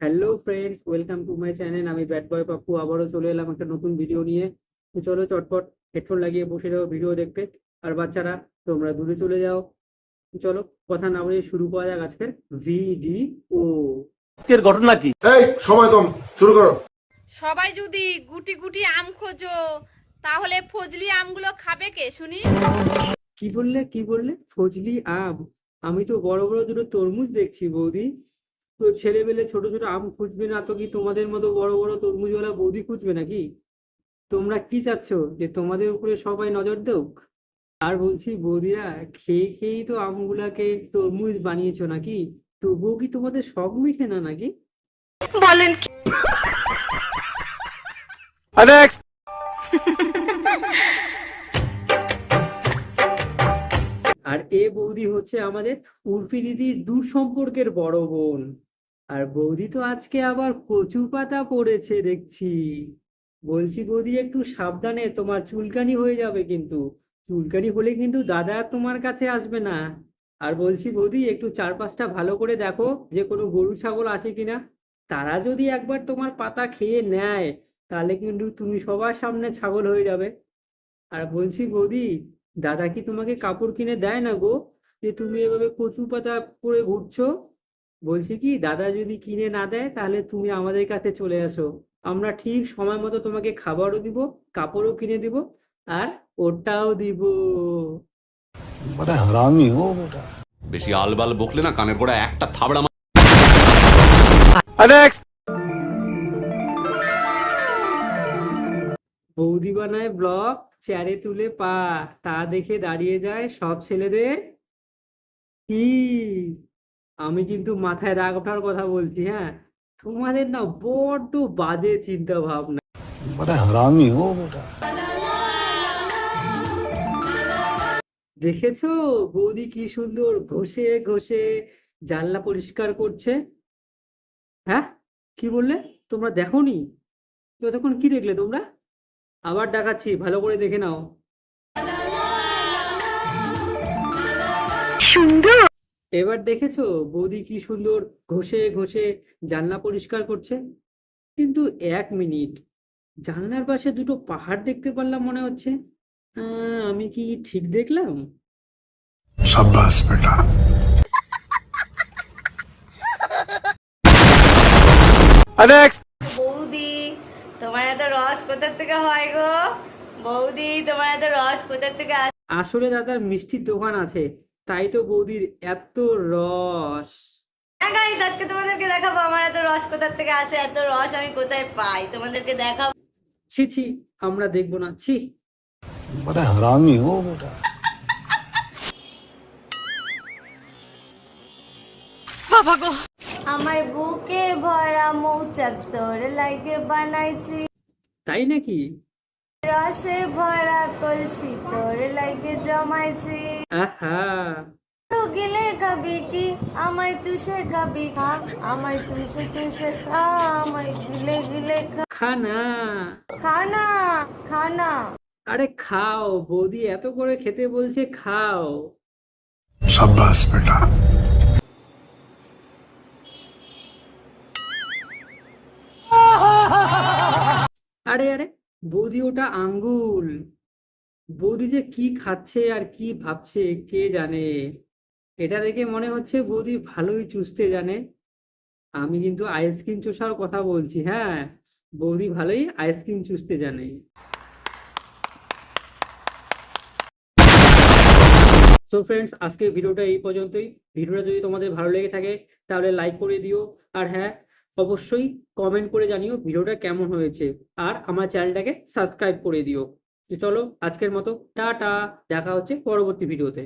Hello friends welcome to my channel আমি bad boy Pappu আবারও চলে এলাম একটা নতুন ভিডিও নিয়ে। তো চলো চটপট হেডফোন লাগিয়ে বসে যাও ভিডিও দেখতে। আর বাচ্চারা তোমরা দূরে চলে যাও। চলো কথা না বলে শুরু করা যাক আজকের ভিডিও আজকের ঘটনা কি? এই সময় কম শুরু করো। সবাই যদি গুটি গুটি আম খোঁজো তাহলে ফজলি আমগুলো খাবে কে শুনি? কি বললে কি বললে? ফজলি আম? আমি তো বড় বড় দুটো তরমুজ দেখছি বৌদি। তো ছেলেবেলে ছোট ছোট আম খুঁজবে না তো কি তোমাদের মতো বড় বড় তরমুজওয়ালা বৌদি খুঁজবে নাকি? তোমরা কি চাচ্ছ যে তোমাদের উপরে সবাই নজর দেউক? আর বলছি বৌদিরা খেয়ে খেয়েই তো আমগুলাকে তরমুজ বানিয়েছো নাকি? তবুও কি তোমাদের সব মিঠে না নাকি? নেক্সট আর এ বৌদি হচ্ছে আমাদের উর্ফি দিদির দূর সম্পর্কের বড় বোন। আর বৌদি তো আজকে আবার কচু পাতা পড়েছে দেখছি। বলছি, বৌদি, একটু সাবধানে, তোমার চুলকানি হয়ে যাবে কিন্তু। চুলকানি হলে কিন্তু দাদা তোমার কাছে আসবে না। আর বলছি, বৌদি, একটু চারপাশটা ভালো করে দেখো যে কোনো গরু, ছাগল আছে কিনা। তারা যদি একবার তোমার পাতা খেয়ে নেয়, তাহলে কিন্তু তুমি সবার সামনে ছাগল হয়ে যাবে। আর বলছি, বৌদি, দাদা কি তোমাকে কাপড় কিনে দেয় না গো? যে তুমি এভাবে কচু পাতা পরে ঘুরছো? বলছি কি দাদা যদি কিনে না দেয় তাহলে তুমি আমাদের কাছে চলে আসো আমরা ঠিক সময় মতো তোমাকে খাবারও দিব কাপড়ও কিনে দিব আর ওটাও দিব बड़ा हरामी हो बेटा বেশি আলবাল বকলে না কানের গোড়া একটা থাবড়া মার- নেক্সট বৌদি বানায় ব্লগ চেয়ারে তুলে পা তা দেখে দাঁড়িয়ে যায় সব ছেলেদের কি আমি কিন্তু মাথায় রাগ ওঠার কথা বলছি হ্যাঁ? তোমাদের না বড্ড বাজে চিন্তা ভাবনা দেখেছ? বৌদি কি সুন্দর ঘষে ঘষে জানলা পরিষ্কার করছে। হ্যাঁ? কি বললে? তোমরা দেখোনি? ততক্ষণ কি দেখলে তোমরা? আবার দেখাচ্ছি ভালো করে দেখে নাও। সুন্দর! এবার দেখেছ বৌদি কি সুন্দর ঘষে ঘষে জানলা পরিষ্কার করছে? কিন্তু এক মিনিট জানলার পাশে দুটো পাহাড় দেখতে পারলাম মনে হচ্ছে। আমি কি ঠিক দেখলাম? বৌদি তোমার এত রস কোথার থেকে হয় গো? বৌদি তোমার এত রস কোথার থেকে আসলে দাদার মিষ্টির দোকান আছে। তাই তো বৌদির এত রস। হ্যাঁ গাইস আজকে তোমাদেরকে দেখাবো আমার এত রস কোথার থেকে আসে এত রস আমি কোথায় পাই? তোমাদেরকে দেখাবো। ছি ছি আমরা দেখব না। ছি। বড় হারামি হো বেটা বাবা গো। আমার বুকে ভরা মৌচাক তোর লাগে বানাইছি। তাই নাকি? রসে ভরা কলসি তোর লাগে জমাইছি খাবি কি? আমায় চুষে খাবি খা। আমায় চুষে চুষে খা। আমায় গিলে গিলে খানা। খানা খানা। আরে খাও বৌদি এত করে খেতে বলছে খাও। সাব্বাস বেটা। আরে আরে। বৌদি ওটা আঙ্গুল। বৌদি যে কি খাচ্ছে আর কি ভাবছে কে জানে? এটা দেখে মনে হচ্ছে বৌদি ভালোই চুষতে জানে। আমি কিন্তু আইসক্রিম চুষার কথা বলছি হ্যাঁ? বৌদি ভালোই আইসক্রিম চুষতে জানে। সো ফ্রেন্ডস আজকের ভিডিওটা এই পর্যন্তই। ভিডিওটা যদি তোমাদের ভালো লেগে থাকে, তাহলে লাইক করে দিও। আর হ্যাঁ অবশ্যই কমেন্ট করে জানিও ভিডিওটা কেমন হয়েছে। আর আমার চ্যানেলটাকে সাবস্ক্রাইব করে দিও। চলো আজকের মতো, টাটা, দেখা হচ্ছে পরবর্তী ভিডিওতে।